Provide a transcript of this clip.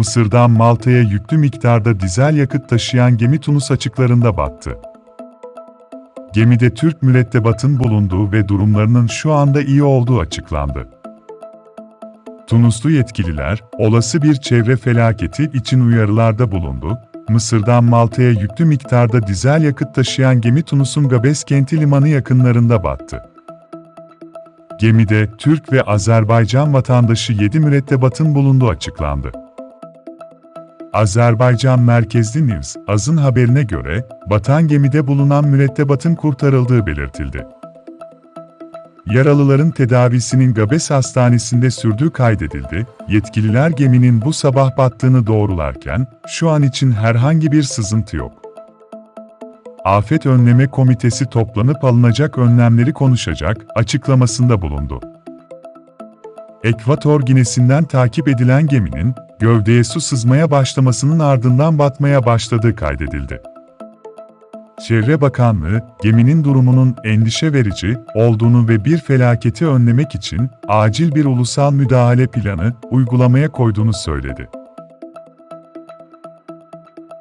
Mısır'dan Malta'ya yüklü miktarda dizel yakıt taşıyan gemi Tunus açıklarında battı. Gemide Türk mürettebatın bulunduğu ve durumlarının şu anda iyi olduğu açıklandı. Tunuslu yetkililer, olası bir çevre felaketi için uyarılarda bulundu. Mısır'dan Malta'ya yüklü miktarda dizel yakıt taşıyan gemi Tunus'un Gabes kenti limanı yakınlarında battı. Gemide Türk ve Azerbaycan vatandaşı 7 mürettebatın bulunduğu açıklandı. Azerbaycan merkezli News, Az'ın haberine göre, batan gemide bulunan mürettebatın kurtarıldığı belirtildi. Yaralıların tedavisinin Gabes Hastanesi'nde sürdüğü kaydedildi. Yetkililer geminin bu sabah battığını doğrularken, şu an için herhangi bir sızıntı yok. Afet Önleme Komitesi toplanıp alınacak önlemleri konuşacak açıklamasında bulundu. Ekvator Ginesi'nden takip edilen geminin, gövdeye su sızmaya başlamasının ardından batmaya başladığı kaydedildi. Çevre Bakanlığı, geminin durumunun endişe verici olduğunu ve bir felaketi önlemek için acil bir ulusal müdahale planı uygulamaya koyduğunu söyledi.